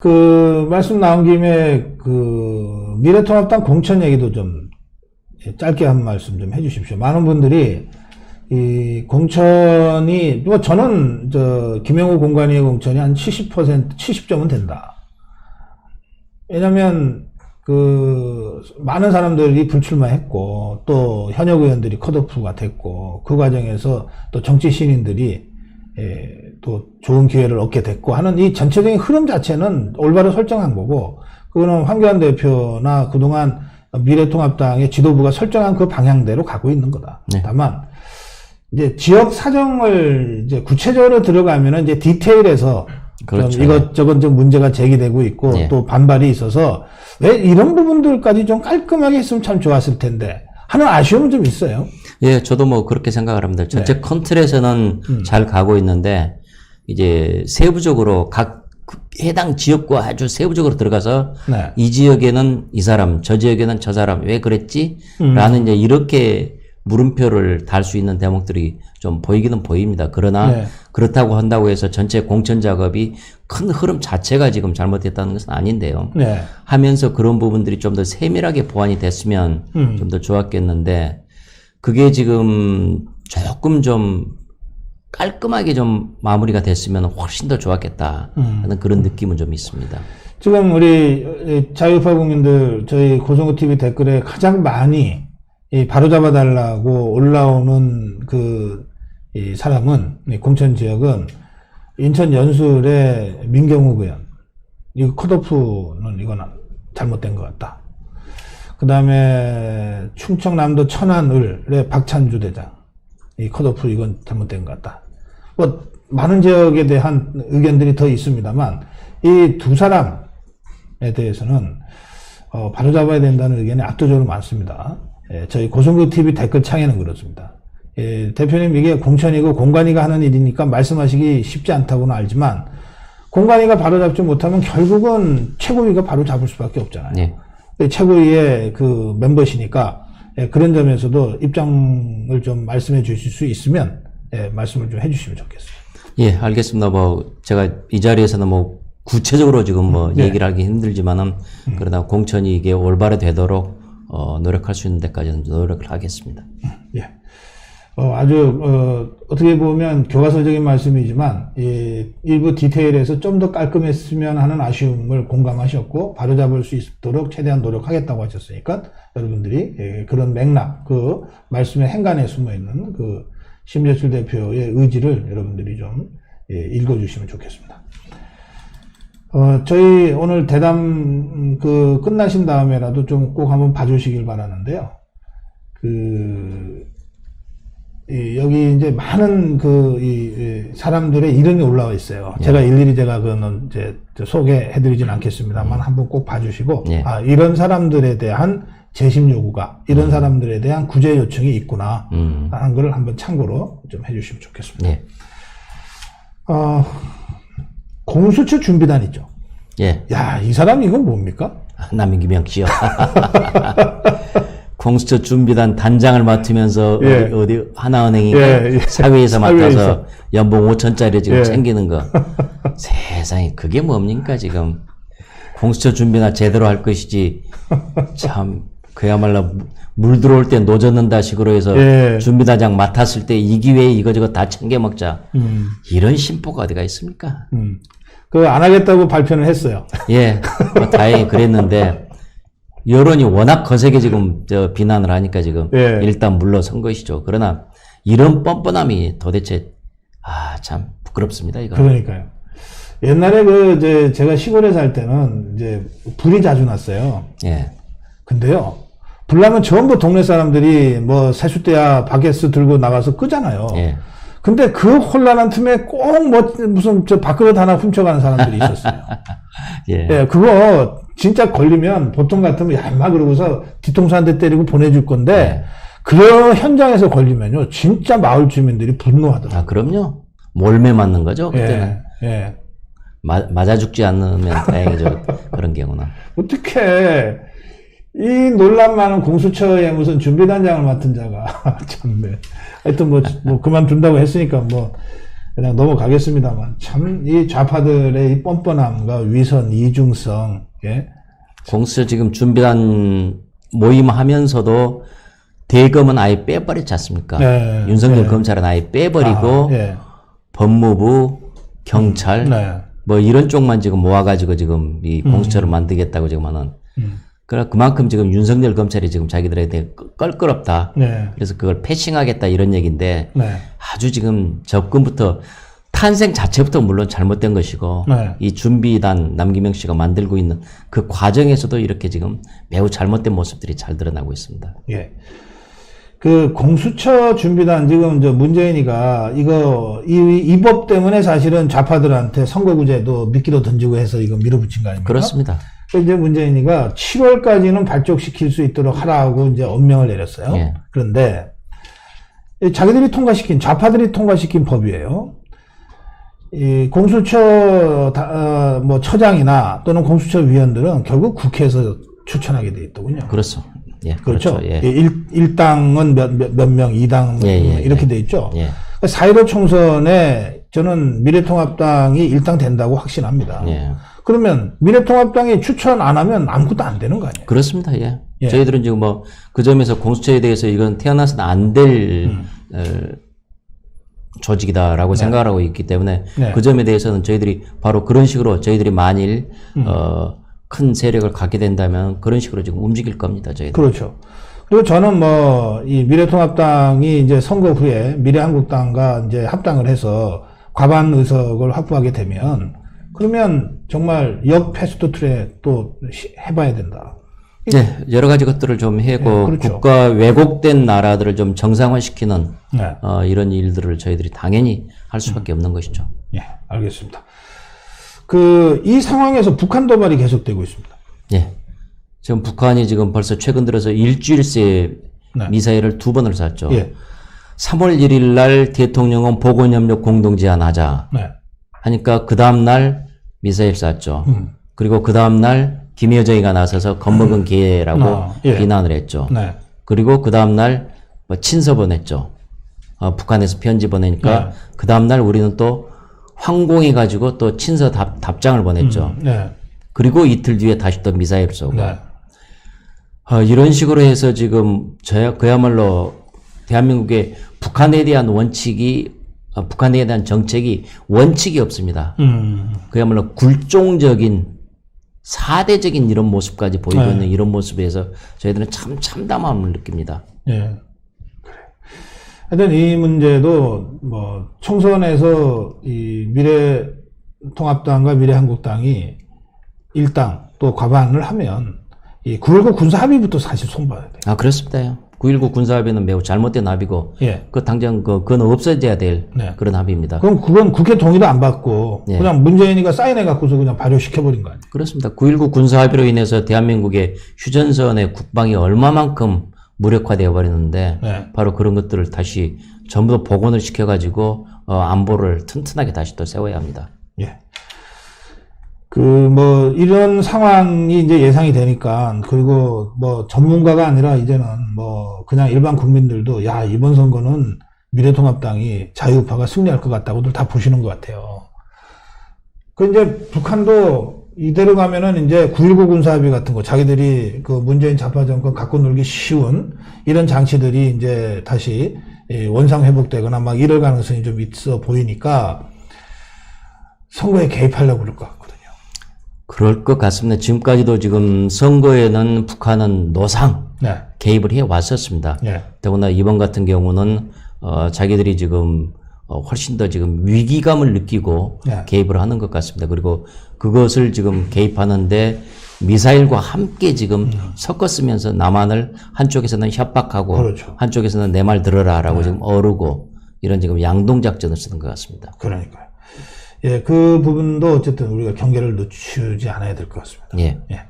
그 말씀 나온 김에 그 미래통합당 공천 얘기도 좀 짧게 한 말씀 좀 해주십시오. 많은 분들이 이 공천이 뭐 저는 저 김영우 공관위의 공천이 한 70% 70점은 된다. 왜냐면 그 많은 사람들이 불출마했고 또 현역 의원들이 컷오프가 됐고 그 과정에서 또 정치 신인들이 예, 또 좋은 기회를 얻게 됐고 하는 이 전체적인 흐름 자체는 올바로 설정한 거고 그거는 황교안 대표나 그동안 미래통합당의 지도부가 설정한 그 방향대로 가고 있는 거다. 네. 다만 이제 지역 사정을 이제 구체적으로 들어가면은 이제 디테일에서 그렇죠. 좀 이것저것 좀 문제가 제기되고 있고 예. 또 반발이 있어서 왜 이런 부분들까지 좀 깔끔하게 했으면 참 좋았을 텐데 하는 아쉬움은 좀 있어요. 예, 저도 뭐 그렇게 생각을 합니다. 전체 네. 컨틀에서는 음. 잘 가고 있는데 이제 세부적으로 각그 해당 지역과 아주 세부적으로 들어가서 네. 이 지역에는 이 사람, 저 지역에는 저 사람 왜 그랬지? 음. 라는 이제 이렇게 물음표를 달 수 있는 대목들이 좀 보이기는 보입니다. 그러나 네. 그렇다고 한다고 해서 전체 공천 작업이 큰 흐름 자체가 지금 잘못됐다는 것은 아닌데요. 네. 하면서 그런 부분들이 좀 더 세밀하게 보완이 됐으면 음. 좀더 좋았겠는데 그게 지금 조금 좀 깔끔하게 좀 마무리가 됐으면 훨씬 더 좋았겠다 음. 하는 그런 느낌은 좀 있습니다. 지금 우리 자유파 국민들 저희 고성구 TV 댓글에 가장 많이 이 바로잡아 달라고 올라오는 그이 사람은 이 공천 지역은 인천 연술의 민경욱 의원 이거 컷오프는 이건 잘못된 것 같다. 그 다음에 충청남도 천안을의 박찬주 대장 이 컷오프 이건 잘못된 것 같다. 뭐 많은 지역에 대한 의견들이 더 있습니다만 이 두 사람에 대해서는 어, 바로잡아야 된다는 의견이 압도적으로 많습니다. 예, 저희 고성구 TV 댓글 창에는 그렇습니다. 예, 대표님 이게 공천이고 공관위가 하는 일이니까 말씀하시기 쉽지 않다고는 알지만 공관위가 바로잡지 못하면 결국은 최고위가 바로잡을 수밖에 없잖아요. 예. 예, 최고위의 그 멤버시니까 예, 그런 점에서도 입장을 좀 말씀해 주실 수 있으면 예, 말씀을 좀 해주시면 좋겠습니다. 예, 알겠습니다. 뭐 제가 이 자리에서는 뭐 구체적으로 지금 뭐 네. 얘기를 하기 힘들지만은 그러나 공천이 이게 올바로 되도록 어, 노력할 수 있는 데까지는 노력을 하겠습니다. 예. 어, 아주, 어, 어떻게 보면 교과서적인 말씀이지만, 이 일부 디테일에서 좀 더 깔끔했으면 하는 아쉬움을 공감하셨고, 바로잡을 수 있도록 최대한 노력하겠다고 하셨으니까, 여러분들이 예, 그런 맥락, 그 말씀의 행간에 숨어 있는 그 심재출 대표의 의지를 여러분들이 좀 예, 읽어주시면 좋겠습니다. 어, 저희 오늘 대담, 음, 그, 끝나신 다음에라도 좀 꼭 한번 봐주시길 바라는데요. 그, 이, 여기 이제 많은 그, 이, 이 사람들의 이름이 올라와 있어요. 제가 일일이 제가 그는 이제 저 소개해드리진 않겠습니다만 한번 꼭 봐주시고, 예. 아, 이런 사람들에 대한 재심 요구가, 이런 사람들에 대한 구제 요청이 있구나, 음. 하는 걸 한번 참고로 좀 해주시면 좋겠습니다. 예. 어, 공수처 준비단 있죠. 예. 야, 이 사람 이건 뭡니까? 남인기명 씨요. 공수처 준비단 단장을 맡으면서 예. 어디, 어디 하나은행인가 예, 예. 사회에서 맡아서 사회에서. 연봉 5천짜리 지금 예. 챙기는 거. 세상에 그게 뭡니까 지금 공수처 준비나 제대로 할 것이지 참 그야말로 무- 물 들어올 때 노젓는다 식으로 해서 예. 준비단장 맡았을 때 이 기회에 이거저거 다 챙겨 먹자 음, 이런 심보가 어디가 있습니까? 음. 그안 하겠다고 발표는 했어요. 예, 뭐 다행히 그랬는데 여론이 워낙 거세게 지금 저 비난을 하니까 지금 예. 일단 물러선 것이죠. 그러나 이런 뻔뻔함이 도대체 아 참 부끄럽습니다 이거. 그러니까요. 옛날에 그 이제 제가 시골에 살 때는 이제 불이 자주 났어요. 예, 근데요. 불 나면 전부 동네 사람들이 뭐 세숫대야 바게스 들고 나가서 끄잖아요. 예, 근데 그 혼란한 틈에 꼭 뭐 무슨 저 밥그릇 하나 훔쳐가는 사람들이 있었어요. 예, 예, 그거 진짜 걸리면 보통 같으면 야마 그러고서 뒤통수 한 대 때리고 보내줄 건데 그런 현장에서 걸리면요 진짜 마을 주민들이 분노하더라고요. 아 그럼요. 몰매 맞는 거죠 그때는 예, 예. 마, 맞아 죽지 않으면 다행이죠 그런 경우는. 어떻게 이 논란 많은 공수처에 무슨 준비단장을 맡은 자가 참네. 하여튼 뭐, 뭐 그만둔다고 했으니까 뭐 그냥 넘어가겠습니다만 참 이 좌파들의 이 뻔뻔함과 위선 이중성 예? 공수처 지금 준비한 모임하면서도 대검은 아예 빼버렸지 않습니까? 네, 윤석열 네. 검찰은 아예 빼버리고 아, 예. 법무부, 경찰 네. 뭐 이런 쪽만 지금 모아가지고 지금 이 공수처를 만들겠다고 지금 하는. 음. 그러나 그만큼 지금 윤석열 검찰이 지금 자기들에 대해 껄끄럽다. 네. 그래서 그걸 패싱하겠다 이런 얘기인데 네. 아주 지금 접근부터 탄생 자체부터 물론 잘못된 것이고 네. 이 준비단 남기명 씨가 만들고 있는 그 과정에서도 이렇게 지금 매우 잘못된 모습들이 잘 드러나고 있습니다. 예. 그 공수처 준비단 지금 저 문재인이가 이거 이법 때문에 사실은 좌파들한테 선거구제도 미끼로 던지고 해서 이거 밀어붙인 거 아닙니까? 그렇습니다. 이제 문재인이가 7월까지는 발족시킬 수 있도록 하라고 이제 엄명을 내렸어요. 예. 그런데 이 자기들이 통과시킨 좌파들이 통과시킨 법이에요. 이 공수처 다, 어, 뭐 처장이나 또는 공수처 위원들은 결국 국회에서 추천하게 돼 있더군요. 그렇죠. 예, 그렇죠. 그렇죠. 예. 일, 일당은 몇, 몇, 몇 명, 이당 예, 예, 이렇게 예. 돼 있죠. 예. 4.15 총선에 저는 미래통합당이 일당 된다고 확신합니다. 예. 그러면 미래통합당이 추천 안 하면 아무것도 안 되는 거 아니에요? 그렇습니다. 예. 예. 저희들은 지금 뭐 그 점에서 공수처에 대해서 이건 태어나서는 안될 음. 어, 조직이다라고 생각을 하고 있기 때문에 네. 그 점에 대해서는 저희들이 바로 그런 식으로 저희들이 만일 음. 어, 큰 세력을 갖게 된다면 그런 식으로 지금 움직일 겁니다. 저희들. 그렇죠. 그리고 저는 뭐, 이 미래통합당이 이제 선거 후에 미래한국당과 이제 합당을 해서 과반 의석을 확보하게 되면, 그러면 정말 역 패스트 트랙 또 시- 해봐야 된다. 네, 여러 가지 것들을 좀 해고 네, 그렇죠. 국가 왜곡된 나라들을 좀 정상화시키는 네. 어, 이런 일들을 저희들이 당연히 할 수밖에 없는 것이죠. 예, 알겠습니다. 그, 이 상황에서 북한 도발이 계속되고 있습니다. 예. 지금 북한이 지금 벌써 최근 들어서 일주일 새에 네. 미사일을 두 번을 쐈죠. 예. 3월 1일 날 대통령은 보건협력 공동 제안하자 네. 하니까 그 다음 날 미사일 쐈죠. 음. 그리고 그 다음 날 김여정이가 나서서 겁먹은 개라고 아, 예. 비난을 했죠. 네. 그리고 그 다음 날 뭐 친서 보냈죠. 어, 북한에서 편지 보내니까 네. 그 다음 날 우리는 또 황공해 가지고 또 친서 답, 답장을 보냈죠. 네. 그리고 이틀 뒤에 다시 또 미사일 쏘고 네. 어, 이런 식으로 해서 지금 저야 그야말로 대한민국의 북한에 대한 원칙이 어, 북한에 대한 정책이 원칙이 없습니다. 음. 그야말로 굴종적인 사대적인 이런 모습까지 보이고 네. 있는 이런 모습에서 저희들은 참 참담함을 느낍니다. 예. 그래. 하여튼 이 문제도 뭐 총선에서 이 미래 통합당과 미래 한국당이 일당 또 과반을 하면 이 9.19 군사 합의부터 사실 손봐야 돼요. 아 그렇습니다. 9.19 군사합의는 매우 잘못된 합의고 예. 그 당장 그 그건 없어져야 될 네. 그런 합의입니다. 그럼 그건 국회 동의도 안 받고 예. 그냥 문재인이가 사인해 갖고서 그냥 발효시켜 버린 거 아니에요? 그렇습니다. 9.19 군사합의로 인해서 대한민국의 휴전선의 국방이 얼마만큼 무력화되어 버리는데 네. 바로 그런 것들을 다시 전부 다 복원을 시켜 가지고 어, 안보를 튼튼하게 다시 또 세워야 합니다. 예. 그, 뭐, 이런 상황이 이제 예상이 되니까, 그리고 뭐, 전문가가 아니라 이제는 뭐, 그냥 일반 국민들도, 야, 이번 선거는 미래통합당이 자유우파가 승리할 것 같다고들 다 보시는 것 같아요. 그 이제 북한도 이대로 가면은 이제 9.19 군사합의 같은 거, 자기들이 그 문재인 좌파 정권 갖고 놀기 쉬운 이런 장치들이 이제 다시 예, 원상 회복되거나 막 이럴 가능성이 좀 있어 보이니까 선거에 개입하려고 그럴 것 같거든요. 그럴 것 같습니다. 지금까지도 지금 선거에는 북한은 노상 네. 개입을 해 왔었습니다. 예. 더구나 이번 같은 경우는 어, 자기들이 지금 어, 훨씬 더 지금 위기감을 느끼고 네. 개입을 하는 것 같습니다. 그리고 그것을 지금 개입하는데 미사일과 함께 지금 섞었으면서 남한을 한쪽에서는 협박하고 그렇죠. 한쪽에서는 내 말 들어라라고 지금 어르고 이런 지금 양동 작전을 쓰는 것 같습니다. 그러니까요. 예, 그 부분도 어쨌든 우리가 경계를 늦추지 않아야 될 것 같습니다. 예. 예.